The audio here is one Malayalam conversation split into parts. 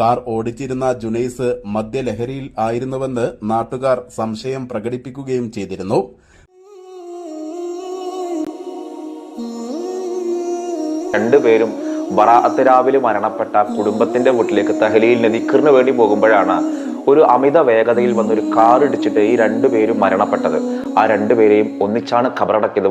കാർ ഓടിച്ചിരുന്ന ജുനൈസ് മദ്യലഹരിയിൽ ആയിരുന്നുവെന്ന് നാട്ടുകാർ സംശയം പ്രകടിപ്പിക്കുകയും ചെയ്തിരുന്നു. രണ്ടുപേരും ബറാഅത്ത് രാവിലെ മരണപ്പെട്ട കുടുംബത്തിന്റെ വീട്ടിലേക്ക് തഹലിയിൽ നദിക്കറിന് വേണ്ടി പോകുമ്പോഴാണ് ഒരു അമിത വേഗതയിൽ വന്നൊരു കാർ ഇടിച്ചിട്ട് ഈ രണ്ടുപേരും മരണപ്പെട്ടത്. ആ രണ്ടുപേരെയും ഒന്നിച്ചാണ് ഖബറടക്കിയത്.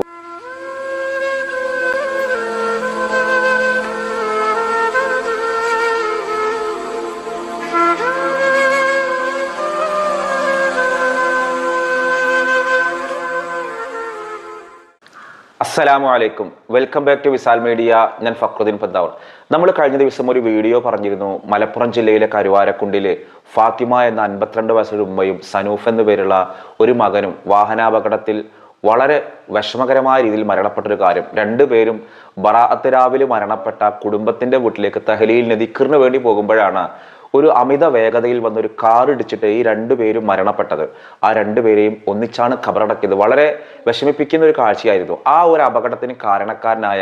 അസ്സലാമു അലൈക്കും. Welcome back to Visal media. ഞാൻ ഫക്രുദ്ദീൻ പന്താവർ. നമ്മൾ കഴിഞ്ഞ ദിവസം ഒരു വീഡിയോ പറഞ്ഞിരുന്നു. മലപ്പുറം ജില്ലയിലെ കരുവാരക്കുണ്ടിലെ ഫാത്തിമ എന്ന അൻപത്തിരണ്ട് വയസ്സുള്ള ഉമ്മയും സനൂഫ് എന്നു പേരുള്ള ഒരു മകനും വാഹനാപകടത്തിൽ വളരെ വിഷമകരമായ രീതിയിൽ മരണപ്പെട്ട ഒരു കാര്യം രണ്ടുപേരും ബറാഅത്ത് രാവിലെ മരണപ്പെട്ട കുടുംബത്തിന്റെ വീട്ടിലേക്ക് തഹലിയിൽ നദിക്കറിന് വേണ്ടി പോകുമ്പോഴാണ് ഒരു അമിത വേഗതയിൽ വന്നൊരു കാർ ഇടിച്ചിട്ട് ഈ രണ്ടുപേരും മരണപ്പെട്ടത്. ആ രണ്ടുപേരെയും ഒന്നിച്ചാണ് ഖബറടക്കിയത്. വളരെ വിഷമിപ്പിക്കുന്ന ഒരു കാഴ്ചയായിരുന്നു. ആ ഒരു അപകടത്തിന് കാരണക്കാരനായ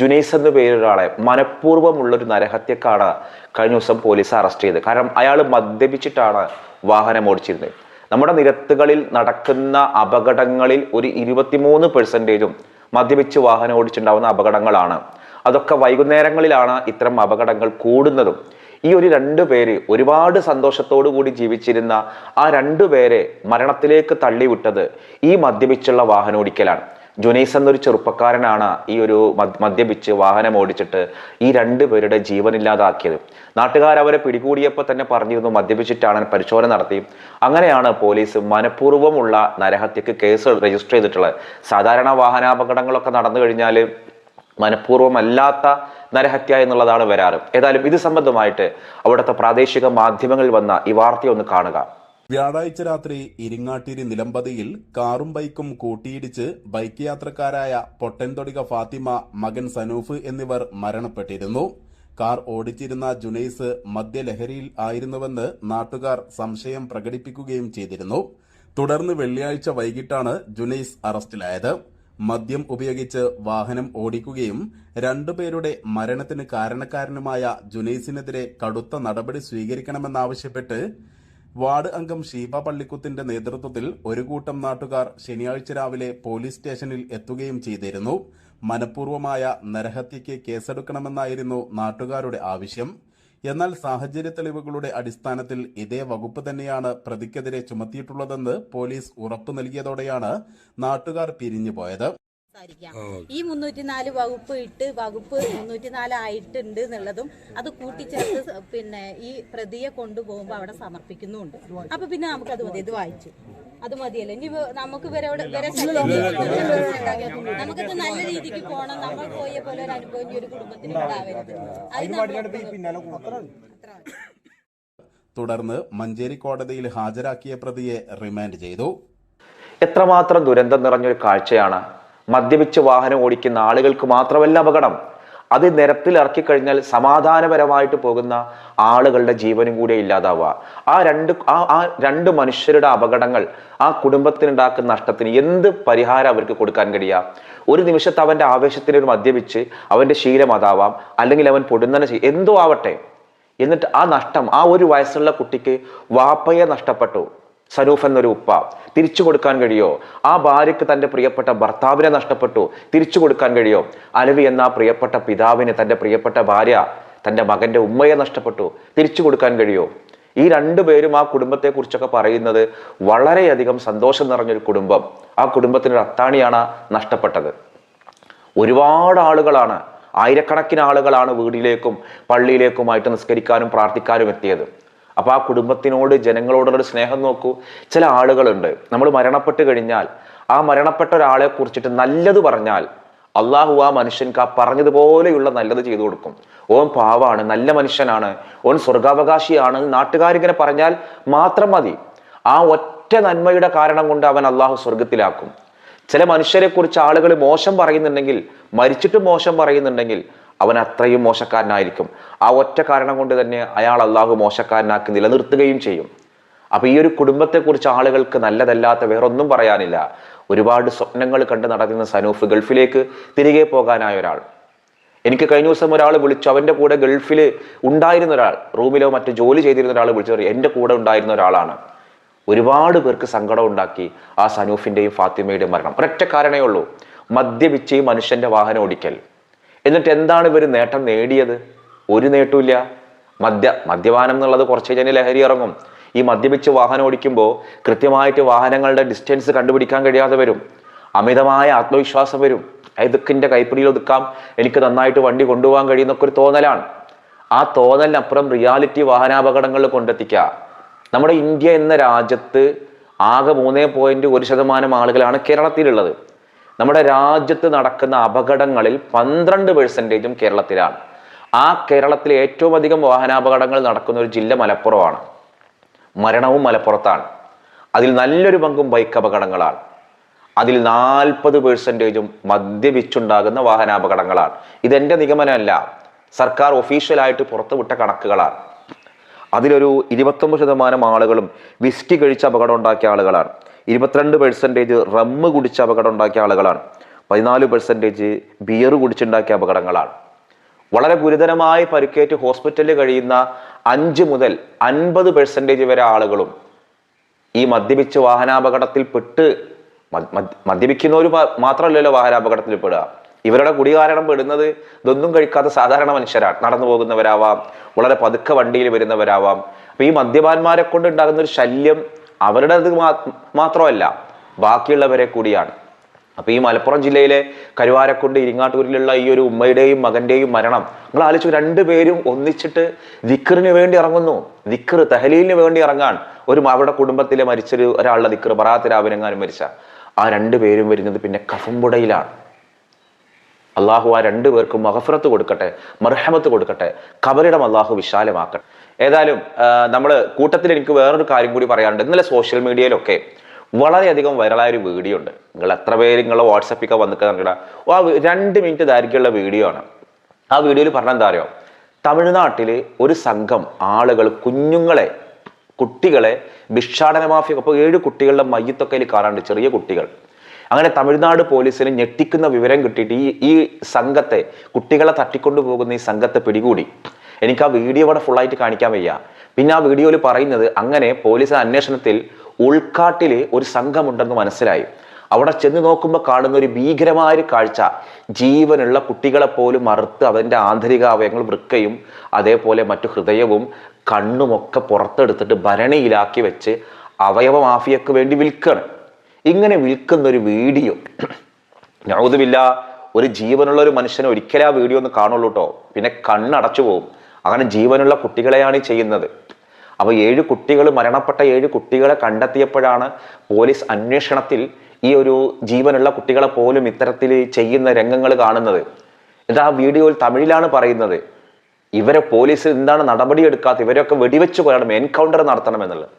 ജുനൈസ് എന്ന പേരൊരാളെ മനഃപൂർവമുള്ളൊരു നരഹത്യക്കാണ് കഴിഞ്ഞ ദിവസം പോലീസ് അറസ്റ്റ് ചെയ്തത്. കാരണം അയാൾ മദ്യപിച്ചിട്ടാണ് വാഹനം ഓടിച്ചിരുന്നത്. നമ്മുടെ നിരത്തുകളിൽ നടക്കുന്ന അപകടങ്ങളിൽ ഒരു ഇരുപത്തിമൂന്ന് പെർസെന്റേജും മദ്യപിച്ച് വാഹനം ഓടിച്ചിട്ടുണ്ടാവുന്ന അപകടങ്ങളാണ്. അതൊക്കെ വൈകുന്നേരങ്ങളിലാണ് ഇത്തരം അപകടങ്ങൾ കൂടുന്നതും ഈ ഒരു രണ്ടു പേര് ഒരുപാട് സന്തോഷത്തോടു കൂടി ജീവിച്ചിരുന്ന ആ രണ്ടു പേരെ മരണത്തിലേക്ക് തള്ളിവിട്ടത് ഈ മദ്യപിച്ചുള്ള വാഹനം ഓടിക്കലാണ് ജുനൈസ് എന്നൊരു ചെറുപ്പക്കാരനാണ് ഈ ഒരു മദ്- മദ്യപിച്ച് വാഹനം ഓടിച്ചിട്ട് ഈ രണ്ടു പേരുടെ ജീവനില്ലാതാക്കിയത്. നാട്ടുകാർ അവരെ പിടികൂടിയപ്പോൾ തന്നെ പറഞ്ഞിരുന്നു മദ്യപിച്ചിട്ടാണ് പരിശോധന നടത്തി. അങ്ങനെയാണ് പോലീസ് മനഃപൂർവമുള്ള നരഹത്യക്ക് കേസ് രജിസ്റ്റർ ചെയ്തിട്ടുള്ളത്. സാധാരണ വാഹനാപകടങ്ങളൊക്കെ നടന്നു കഴിഞ്ഞാൽ മനഃപൂർവമല്ലാത്ത നരഹത്യ എന്നുള്ളതാണ് വരാറ്. ഏതായാലും ഇത് സംബന്ധമായിട്ട് അവിടുത്തെ പ്രാദേശിക മാധ്യമങ്ങളിൽ വന്ന ഈ വാർത്ത ഒന്ന് കാണുക. വ്യാഴാഴ്ച രാത്രി ഇരിങ്ങാട്ടിരി നിലമ്പതിയിൽ കാറും ബൈക്കും കൂട്ടിയിടിച്ച് ബൈക്ക് യാത്രക്കാരായ പൊട്ടൻതൊടിക ഫാത്തിമ മകൻ സനൂഫ് എന്നിവർ മരണപ്പെട്ടിരുന്നു. കാർ ഓടിച്ചിരുന്ന ജുനൈസ് മദ്യലഹരിയിൽ ആയിരുന്നുവെന്ന് നാട്ടുകാർ സംശയം പ്രകടിപ്പിക്കുകയും ചെയ്തിരുന്നു. തുടർന്ന് വെള്ളിയാഴ്ച വൈകിട്ടാണ് ജുനൈസ് അറസ്റ്റിലായത്. മദ്യം ഉപയോഗിച്ച് വാഹനം ഓടിക്കുകയും രണ്ടുപേരുടെ മരണത്തിന് കാരണക്കാരനുമായ ജുനൈസിനെതിരെ കടുത്ത നടപടി സ്വീകരിക്കണമെന്നാവശ്യപ്പെട്ട് വാർഡ് അംഗം ഷീബ പള്ളിക്കുത്തിന്റെ നേതൃത്വത്തിൽ ഒരു കൂട്ടം നാട്ടുകാർ ശനിയാഴ്ച രാവിലെ പോലീസ് സ്റ്റേഷനിൽ എത്തുകയും ചെയ്തിരുന്നു. മനഃപൂർവമായ നരഹത്യയ്ക്ക് കേസെടുക്കണമെന്നായിരുന്നു നാട്ടുകാരുടെ ആവശ്യം. എന്നാൽ സാഹചര്യ തെളിവുകളുടെ അടിസ്ഥാനത്തിൽ ഇതേ വകുപ്പ് തന്നെയാണ് പ്രതിക്കെതിരെ ചുമത്തിയിട്ടുള്ളതെന്ന് പോലീസ് ഉറപ്പു നൽകിയതോടെയാണ് നാട്ടുകാർ പിരിഞ്ഞുപോയത്. സംസാരിക്കാം. ഈ മുന്നൂറ്റിനാല് വകുപ്പ് ഇട്ട് വകുപ്പ് മുന്നൂറ്റിനാല് ആയിട്ടുണ്ട് എന്നുള്ളതും അത് കൂട്ടിച്ചേർത്ത് പിന്നെ ഈ പ്രതിയെ കൊണ്ടുപോകുമ്പോൾ അവിടെ സമർപ്പിക്കുന്നുണ്ട് അപ്പൊ പിന്നെ നമുക്ക് അത് മതി ഇത് വായിച്ചു. അത് മതിയല്ലോ? ഇനി നമുക്ക് ഇവരോട് ഇവരെ നമുക്കത് നല്ല രീതിക്ക് പോകണം നമ്മൾ പോയ പോലെ ഒരു അനുഭവം ഒരു കുടുംബത്തിന് ഉണ്ടാവരുത്. തുടർന്ന് മഞ്ചേരി കോടതിയിൽ ഹാജരാക്കിയ പ്രതിയെ റിമാൻഡ് ചെയ്തു. എത്രമാത്രം ദുരന്തം നിറഞ്ഞൊരു കാഴ്ചയാണ് മദ്യപിച്ച് വാഹനം ഓടിക്കുന്ന ആളുകൾക്ക് മാത്രമല്ല അപകടം. അത് നിരത്തിൽ ഇറക്കിക്കഴിഞ്ഞാൽ സമാധാനപരമായിട്ട് പോകുന്ന ആളുകളുടെ ജീവനും കൂടെ ഇല്ലാതാവുക. ആ രണ്ട് ആ ആ രണ്ട് മനുഷ്യരുടെ അപകടങ്ങൾ ആ കുടുംബത്തിനുണ്ടാക്കുന്ന നഷ്ടത്തിന് എന്ത് പരിഹാരം അവർക്ക് കൊടുക്കാൻ കഴിയുക ഒരു നിമിഷത്തെ അവന്റെ ആവേശത്തിന് ഒരു മദ്യപിച്ച് അവന്റെ ശീലം അതാവാം അല്ലെങ്കിൽ അവൻ പൊടുന്നനെ ചെയ്യും എന്തോ ആവട്ടെ. എന്നിട്ട് ആ നഷ്ടം ആ ഒരു വയസ്സുള്ള കുട്ടിക്ക് വാപ്പയെ നഷ്ടപ്പെട്ടു. സനൂഫ് എന്നൊരു ഉപ്പ തിരിച്ചു കൊടുക്കാൻ കഴിയോ? ആ ഭാര്യയ്ക്ക് തന്റെ പ്രിയപ്പെട്ട ഭർത്താവിനെ നഷ്ടപ്പെട്ടു. തിരിച്ചു കൊടുക്കാൻ കഴിയോ? അലവി എന്ന പ്രിയപ്പെട്ട പിതാവിന് തന്റെ പ്രിയപ്പെട്ട ഭാര്യ തന്റെ മകന്റെ ഉമ്മയെ നഷ്ടപ്പെട്ടു. തിരിച്ചു കൊടുക്കാൻ കഴിയോ? ഈ രണ്ടു പേരും ആ കുടുംബത്തെക്കുറിച്ചൊക്കെ പറയുന്നത് വളരെയധികം സന്തോഷം നിറഞ്ഞൊരു കുടുംബം. ആ കുടുംബത്തിനൊരു അത്താണിയാണ് നഷ്ടപ്പെട്ടത്. ഒരുപാട് ആളുകളാണ് ആയിരക്കണക്കിന് ആളുകളാണ് വീടിലേക്കും പള്ളിയിലേക്കുമായിട്ട് നിസ്കരിക്കാനും പ്രാർത്ഥിക്കാനും എത്തിയത്. അപ്പൊ ആ കുടുംബത്തിനോട് ജനങ്ങളോടുള്ള സ്നേഹം നോക്കൂ. ചില ആളുകളുണ്ട്. നമ്മൾ മരണപ്പെട്ട് കഴിഞ്ഞാൽ ആ മരണപ്പെട്ട ഒരാളെ കുറിച്ചിട്ട് നല്ലത് പറഞ്ഞാൽ അള്ളാഹു ആ മനുഷ്യൻക്ക് ആ പറഞ്ഞതുപോലെയുള്ള നല്ലത് ചെയ്തു കൊടുക്കും. ഓൻ പാവാണ് നല്ല മനുഷ്യനാണ്. ഓൻ സ്വർഗാവകാശിയാണ്. നാട്ടുകാരിങ്ങനെ പറഞ്ഞാൽ മാത്രം മതി. ആ ഒറ്റ നന്മയുടെ കാരണം കൊണ്ട് അവൻ അള്ളാഹു സ്വർഗത്തിലാക്കും ചില മനുഷ്യരെ കുറിച്ച് ആളുകൾ മോശം പറയുന്നുണ്ടെങ്കിൽ മരിച്ചിട്ട് മോശം പറയുന്നുണ്ടെങ്കിൽ അവൻ അത്രയും മോശക്കാരനായിരിക്കും. ആ ഒറ്റ കാരണം കൊണ്ട് തന്നെ അയാൾ അള്ളാഹു മോശക്കാരനാക്കി നിലനിർത്തുകയും ചെയ്യും. അപ്പൊ ഈ ഒരു കുടുംബത്തെക്കുറിച്ച് ആളുകൾക്ക് നല്ലതല്ലാത്ത വേറൊന്നും പറയാനില്ല. ഒരുപാട് സ്വപ്നങ്ങൾ കണ്ട് നടക്കുന്ന സനൂഫ് ഗൾഫിലേക്ക് തിരികെ പോകാനായ ഒരാൾ. എനിക്ക് കഴിഞ്ഞ ദിവസം ഒരാൾ വിളിച്ചു. അവന്റെ കൂടെ ഗൾഫിൽ ഉണ്ടായിരുന്ന ഒരാൾ റൂമിലോ മറ്റു ജോലി ചെയ്തിരുന്ന ഒരാൾ വിളിച്ചു. എന്റെ കൂടെ ഉണ്ടായിരുന്ന ഒരാളാണ്. ഒരുപാട് പേർക്ക് സങ്കടം ഉണ്ടാക്കി ആ സനൂഫിന്റെയും ഫാത്തിമയുടെയും മരണം. ഒരൊറ്റ കാരണമേ ഉള്ളൂ. മദ്യപിച്ച് മനുഷ്യന്റെ വാഹനം ഓടിക്കൽ. എന്നിട്ട് എന്താണ് ഇവർ നേട്ടം നേടിയത്? ഒരു നേട്ടമില്ല മദ്യ മദ്യപാനം എന്നുള്ളത് കുറച്ച് കഴിഞ്ഞാൽ ലഹരി ഇറങ്ങും. ഈ മദ്യപിച്ച് വാഹനം ഓടിക്കുമ്പോൾ കൃത്യമായിട്ട് വാഹനങ്ങളുടെ ഡിസ്റ്റൻസ് കണ്ടുപിടിക്കാൻ കഴിയാതെ വരും. അമിതമായ ആത്മവിശ്വാസം വരും. എന്റെ കൈപ്പിടിയിൽ ഒതുക്കാം. എനിക്ക് നന്നായിട്ട് വണ്ടി കൊണ്ടുപോകാൻ കഴിയുന്നൊക്കെ ഒരു തോന്നലാണ്. ആ തോന്നലിനപ്പുറം റിയാലിറ്റി വാഹനാപകടങ്ങളിൽ കൊണ്ടെത്തിക്കുക. നമ്മുടെ ഇന്ത്യ എന്ന രാജ്യത്ത് ആകെ മൂന്നേ പോയിന്റ് ഒരു ശതമാനം ആളുകളാണ് കേരളത്തിലുള്ളത്. നമ്മുടെ രാജ്യത്ത് നടക്കുന്ന അപകടങ്ങളിൽ പന്ത്രണ്ട് പെർസെന്റേജും കേരളത്തിലാണ്. ആ കേരളത്തിലെ ഏറ്റവും അധികം വാഹനാപകടങ്ങൾ നടക്കുന്ന ഒരു ജില്ല മലപ്പുറമാണ്. മരണവും മലപ്പുറത്താണ്. അതിൽ നല്ലൊരു പങ്കും ബൈക്ക് അപകടങ്ങളാണ്. അതിൽ നാൽപ്പത് പേഴ്സന്റേജും മദ്യപിച്ചുണ്ടാകുന്ന വാഹനാപകടങ്ങളാണ്. ഇതെന്റെ നിഗമനമല്ല. സർക്കാർ ഒഫീഷ്യലായിട്ട് പുറത്തുവിട്ട കണക്കുകളാണ്. അതിലൊരു ഇരുപത്തൊമ്പത് ശതമാനം ആളുകളും വിസ്കി കഴിച്ച് അപകടം ഉണ്ടാക്കിയ ആളുകളാണ്. ഇരുപത്തിരണ്ട് പെർസെന്റേജ് റമ്മ് കുടിച്ച് അപകടം ഉണ്ടാക്കിയ ആളുകളാണ്. പതിനാല് പെർസെന്റേജ് ബിയർ കുടിച്ചുണ്ടാക്കിയ അപകടങ്ങളാണ്. വളരെ ഗുരുതരമായി പരിക്കേറ്റ് ഹോസ്പിറ്റലിൽ കഴിയുന്ന അഞ്ച് മുതൽ അൻപത് പെർസെന്റേജ് വരെ ആളുകളും ഈ മദ്യപിച്ച് വാഹനാപകടത്തിൽ പെട്ട് മദ്- മദ്- മദ്യപിക്കുന്നവർ മാത്രമല്ലല്ലോ വാഹനാപകടത്തിൽ പെടുക. ഇവരുടെ കുടി കാരണം പെടുന്നത് ഇതൊന്നും കഴിക്കാത്ത സാധാരണ മനുഷ്യരാണ്. നടന്നു പോകുന്നവരാവാം വളരെ പതുക്കെ വണ്ടിയിൽ വരുന്നവരാവാം. അപ്പൊ ഈ മദ്യപാന്മാരെ കൊണ്ട് ഉണ്ടാകുന്ന ഒരു ശല്യം അവരുടേത് അത് മാത്രമല്ല ബാക്കിയുള്ളവരെ കൂടിയാണ്. അപ്പൊ ഈ മലപ്പുറം ജില്ലയിലെ കരുവാരക്കുണ്ട് ഇരിങ്ങാട്ടൂരിലുള്ള ഈ ഒരു ഉമ്മയുടെയും മകന്റെയും മരണം നിങ്ങൾ ആലോചിച്ചു രണ്ടുപേരും ഒന്നിച്ചിട്ട് ദിക്കറിന് വേണ്ടി ഇറങ്ങുന്നു. ദിക്കർ തെഹലീലിന് വേണ്ടി ഇറങ്ങാൻ. ഒരു അവരുടെ കുടുംബത്തിലെ മരിച്ചൊരു ഒരാളുടെ ദിക്കർ ബറാത്ത് രാവിനെങ്ങാനും മരിച്ച. ആ രണ്ടുപേരും വരുന്നത് പിന്നെ കഫമ്പുടയിലാണ് അള്ളാഹു ആ രണ്ടു പേർക്കും മഹഫറത്ത് കൊടുക്കട്ടെ മർഹമത്ത് കൊടുക്കട്ടെ കബറിടം അള്ളാഹു വിശാലമാക്കട്ടെ. ഏതായാലും നമ്മൾ കൂട്ടത്തിൽ എനിക്ക് വേറൊരു കാര്യം കൂടി പറയാനുണ്ട്. ഇന്നലെ സോഷ്യൽ മീഡിയയിലൊക്കെ വളരെയധികം വൈറലായ ഒരു വീഡിയോ ഉണ്ട്. നിങ്ങൾ എത്ര പേര് നിങ്ങളെ വാട്സപ്പിൽ വന്നിട്ട് കണ്ടിട? ആ രണ്ട് മിനിറ്റ് ദൈർഘ്യമുള്ള വീഡിയോ ആണ്. ആ വീഡിയോയിൽ പറഞ്ഞ എന്താ അറിയോ? തമിഴ്നാട്ടിൽ ഒരു സംഘം ആളുകൾ കുഞ്ഞുങ്ങളെ കുട്ടികളെ ഭിക്ഷാടന മാഫിയ അപ്പോൾ ഏഴ് കുട്ടികളുടെ മയ്യത്തൊക്കെ അതിൽ കാണാണ്ട് ചെറിയ കുട്ടികൾ. അങ്ങനെ തമിഴ്നാട് പോലീസിന് ഞെട്ടിക്കുന്ന വിവരം കിട്ടിയിട്ട് ഈ ഈ സംഘത്തെ കുട്ടികളെ തട്ടിക്കൊണ്ടു പോകുന്ന ഈ സംഘത്തെ പിടികൂടി. എനിക്ക് ആ വീഡിയോ ഇവിടെ ഫുള്ളായിട്ട് കാണിക്കാൻ വയ്യ. പിന്നെ ആ വീഡിയോയിൽ പറയുന്നത് അങ്ങനെ പോലീസ് അന്വേഷണത്തിൽ ഉൾക്കാട്ടിൽ ഒരു സംഘമുണ്ടെന്ന് മനസ്സിലായി. അവിടെ ചെന്ന് നോക്കുമ്പോൾ കാണുന്ന ഒരു ഭീകരമായ കാഴ്ച. ജീവനുള്ള കുട്ടികളെ പോലും മറുത്ത് അവന്റെ ആന്തരിക അവയവങ്ങൾ വൃക്കയും അതേപോലെ മറ്റു ഹൃദയവും കണ്ണുമൊക്കെ പുറത്തെടുത്തിട്ട് ഭരണിയിലാക്കി വെച്ച് അവയവ മാഫിയക്ക് വേണ്ടി വിൽക്കണം. ഇങ്ങനെ വിൽക്കുന്ന ഒരു വീഡിയോ. ഞൗതുമില്ല ഒരു ജീവനുള്ള ഒരു മനുഷ്യനെ ഒരിക്കലും ആ വീഡിയോ ഒന്ന് കാണുള്ളൂ കേട്ടോ പിന്നെ കണ്ണടച്ചു പോകും അങ്ങനെ ജീവനുള്ള കുട്ടികളെയാണ് ചെയ്യുന്നത്. അപ്പൊ ഏഴ് കുട്ടികൾ മരണപ്പെട്ട ഏഴ് കുട്ടികളെ കണ്ടെത്തിയപ്പോഴാണ് പോലീസ് അന്വേഷണത്തിൽ ഈ ഒരു ജീവനുള്ള കുട്ടികളെ പോലും ഇത്തരത്തിൽ ചെയ്യുന്ന രംഗങ്ങൾ കാണുന്നത്. ഇത് ആ വീഡിയോയിൽ തമിഴിലാണ് പറയുന്നത് ഇവരെ പോലീസ് എന്താണ് നടപടി നടപടിയെടുക്കാത്ത ഇവരെയൊക്കെ വെടിവെച്ച് കൊല്ലണം എൻകൗണ്ടർ നടത്തണം എന്നുള്ളത്.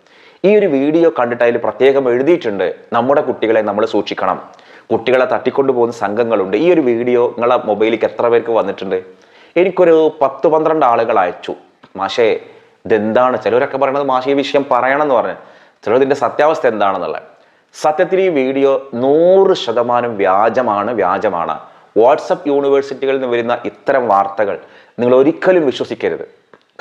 ഈ ഒരു വീഡിയോ കണ്ടിട്ട് അതിൽ പ്രത്യേകം എഴുതിയിട്ടുണ്ട് നമ്മുടെ കുട്ടികളെ നമ്മൾ സൂക്ഷിക്കണം. കുട്ടികളെ തട്ടിക്കൊണ്ടു പോകുന്ന സംഘങ്ങളുണ്ട്. ഈ ഒരു വീഡിയോ നിങ്ങളെ മൊബൈലിലേക്ക് എത്ര പേർക്ക് വന്നിട്ടുണ്ട്? എനിക്കൊരു പത്ത് പന്ത്രണ്ട് ആളുകൾ അയച്ചു. മാഷേ ഇതെന്താണ്? ചിലരൊക്കെ പറയണത് മാഷേ ഈ വിഷയം പറയണമെന്ന് പറഞ്ഞു. ചിലർ ഇതിന്റെ സത്യാവസ്ഥ എന്താണെന്നുള്ളത്. സത്യത്തിൽ ഈ വീഡിയോ നൂറ് ശതമാനം വ്യാജമാണ് വ്യാജമാണ്. വാട്സപ്പ് യൂണിവേഴ്സിറ്റികളിൽ നിന്ന് വരുന്ന ഇത്തരം വാർത്തകൾ നിങ്ങൾ ഒരിക്കലും വിശ്വസിക്കരുത്.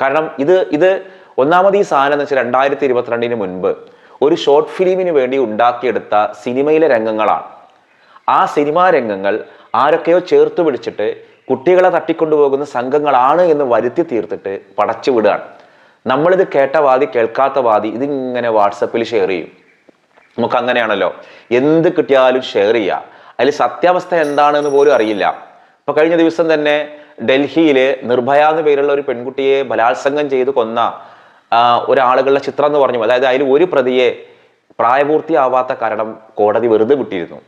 കാരണം ഇത് ഇത് ഒന്നാമത് ഈ സാധനം എന്ന് വെച്ചാൽ രണ്ടായിരത്തി ഇരുപത്തിരണ്ടിന് മുൻപ് ഒരു ഷോർട്ട് ഫിലിമിന് വേണ്ടി ഉണ്ടാക്കിയെടുത്ത സിനിമയിലെ രംഗങ്ങളാണ്. ആ സിനിമാ രംഗങ്ങൾ ആരൊക്കെയോ ചേർത്ത് പിടിച്ചിട്ട് കുട്ടികളെ തട്ടിക്കൊണ്ടുപോകുന്ന സംഘങ്ങളാണ് എന്ന് വരുത്തി തീർത്തിട്ട് പടച്ചു വിടുകയാണ്. നമ്മളിത് കേട്ട വാദി കേൾക്കാത്ത വാദി ഇതിങ്ങനെ വാട്സപ്പിൽ ഷെയർ ചെയ്യും. നമുക്ക് അങ്ങനെയാണല്ലോ. എന്ത് കിട്ടിയാലും ഷെയർ ചെയ്യുക അതിൽ സത്യാവസ്ഥ എന്താണെന്ന് പോലും അറിയില്ല. ഇപ്പൊ കഴിഞ്ഞ ദിവസം തന്നെ ഡൽഹിയിൽ നിർഭയ എന്ന് പേരുള്ള ഒരു പെൺകുട്ടിയെ ബലാത്സംഗം ചെയ്ത് കൊന്ന ഒരാളുകളുടെ ചിത്രം എന്ന് പറഞ്ഞു. അതായത് അതിൽ ഒരു പ്രതിയെ പ്രായപൂർത്തിയാവാത്ത കാരണം കോടതി വെറുതെ വിട്ടിരുന്നു.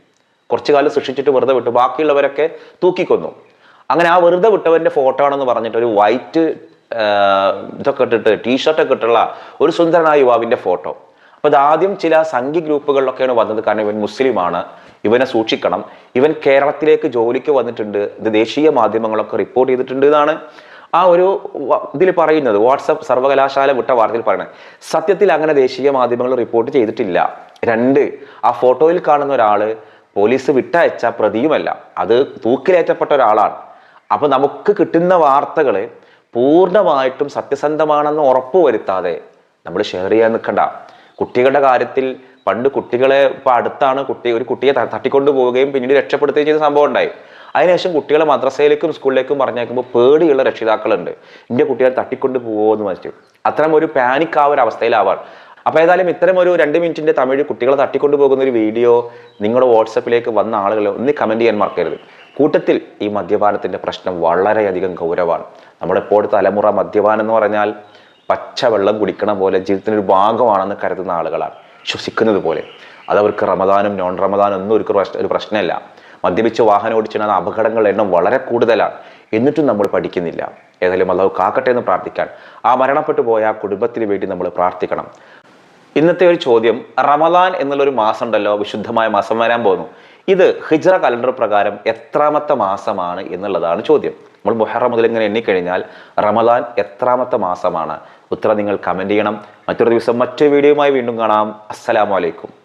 കുറച്ചു കാലം സൃഷ്ടിച്ചിട്ട് വെറുതെ വിട്ടു. ബാക്കിയുള്ളവരൊക്കെ തൂക്കിക്കൊന്നു. അങ്ങനെ ആ വെറുതെ വിട്ടവന്റെ ഫോട്ടോ ആണെന്ന് പറഞ്ഞിട്ട് ഒരു വൈറ്റ് ഇതൊക്കെ ഇട്ടിട്ട് ടീഷർട്ടൊക്കെ ഇട്ടുള്ള ഒരു സുന്ദരനായ യുവാവിന്റെ ഫോട്ടോ അപ്പൊ ഇതാദ്യം ചില സംഘി ഗ്രൂപ്പുകളിലൊക്കെയാണ് വന്നത്. കാരണം ഇവൻ മുസ്ലിമാണ്. ഇവനെ സൂക്ഷിക്കണം. ഇവൻ കേരളത്തിലേക്ക് ജോലിക്ക് വന്നിട്ടുണ്ട്. ഇത് ദേശീയ മാധ്യമങ്ങളൊക്കെ റിപ്പോർട്ട് ചെയ്തിട്ടുണ്ട് എന്നാണ് ആ ഒരു ഇതിൽ പറയുന്നത്. വാട്സപ്പ് സർവകലാശാല വിട്ട വാർത്തയിൽ പറയുന്നത് സത്യത്തിൽ അങ്ങനെ ദേശീയ മാധ്യമങ്ങൾ റിപ്പോർട്ട് ചെയ്തിട്ടില്ല. രണ്ട് ആ ഫോട്ടോയിൽ കാണുന്ന ഒരാൾ പോലീസ് വിട്ടയച്ച പ്രതിയുമല്ല. അത് തൂക്കിലേറ്റപ്പെട്ട ഒരാളാണ്. അപ്പൊ നമുക്ക് കിട്ടുന്ന വാർത്തകൾ പൂർണമായിട്ടും സത്യസന്ധമാണെന്ന് ഉറപ്പ് വരുത്താതെ നമ്മൾ ഷെയർ ചെയ്യാൻ നിൽക്കണ്ട. കുട്ടികളുടെ കാര്യത്തിൽ പണ്ട് കുട്ടികളെ ഇപ്പൊ അടുത്താണ് കുട്ടി ഒരു കുട്ടിയെ തട്ടിക്കൊണ്ടു പോവുകയും പിന്നീട് രക്ഷപ്പെടുത്തുകയും ചെയ്ത സംഭവം ഉണ്ടായി. അതിനുശേഷം കുട്ടികളെ മദ്രസയിലേക്കും സ്കൂളിലേക്കും പറഞ്ഞേക്കുമ്പോൾ പേടിയുള്ള രക്ഷിതാക്കളുണ്ട്. എന്റെ കുട്ടികളെ തട്ടിക്കൊണ്ട് പോകുമെന്ന് വെച്ചു അത്തരം ഒരു പാനിക് ആ ഒരു അപ്പൊ ഏതായാലും ഇത്തരം ഒരു രണ്ട് മിനിറ്റിന്റെ തമിഴ് കുട്ടികളെ തട്ടിക്കൊണ്ടു പോകുന്ന ഒരു വീഡിയോ നിങ്ങളുടെ വാട്സപ്പിലേക്ക് വന്ന ആളുകളെ ഒന്ന് കമന്റ് ചെയ്യാൻ മറക്കരുത്. കൂട്ടത്തിൽ ഈ മദ്യപാനത്തിന്റെ പ്രശ്നം വളരെയധികം ഗൗരവമാണ്. നമ്മുടെ തലമുറ മദ്യപാനം എന്ന് പറഞ്ഞാൽ പച്ചവെള്ളം കുടിക്കണ പോലെ ജീവിതത്തിനൊരു ഒരു ഭാഗമാണെന്ന് കരുതുന്ന ആളുകളാണ്. ശ്വസിക്കുന്നത് പോലെ. അതവർക്ക് റമദാനും നോൺ റമദാനും ഒന്നും ഒരു പ്രശ്ന- ഒരു പ്രശ്നമല്ല. മദ്യപിച്ച് വാഹനം ഓടിച്ചാൽ അപകടങ്ങളുടെ എണ്ണം വളരെ കൂടുതലാണ്. എന്നിട്ടും നമ്മൾ പഠിക്കുന്നില്ല. ഏതായാലും അള്ളാഹു കാക്കട്ടെ എന്ന് പ്രാർത്ഥിക്കാൻ. ആ മരണപ്പെട്ടു പോയ ആ കുടുംബത്തിന് വേണ്ടി നമ്മൾ പ്രാർത്ഥിക്കണം. ഇന്നത്തെ ഒരു ചോദ്യം റമദാൻ എന്നുള്ളൊരു മാസം ഉണ്ടല്ലോ വിശുദ്ധമായ മാസം വരാൻ പോകുന്നു. ഇത് ഹിജ്റ കലണ്ടർ പ്രകാരം എത്രാമത്തെ മാസമാണ് എന്നുള്ളതാണ് ചോദ്യം. നമ്മൾ മുഹറം മുതൽ ഇങ്ങനെ എണ്ണിക്കഴിഞ്ഞാൽ റമദാൻ എത്രാമത്തെ മാസമാണ്. ഉത്തരം നിങ്ങൾ കമന്റ് ചെയ്യണം. മറ്റൊരു ദിവസം മറ്റൊരു വീഡിയോയുമായി വീണ്ടും കാണാം. അസ്സലാമു അലൈക്കും.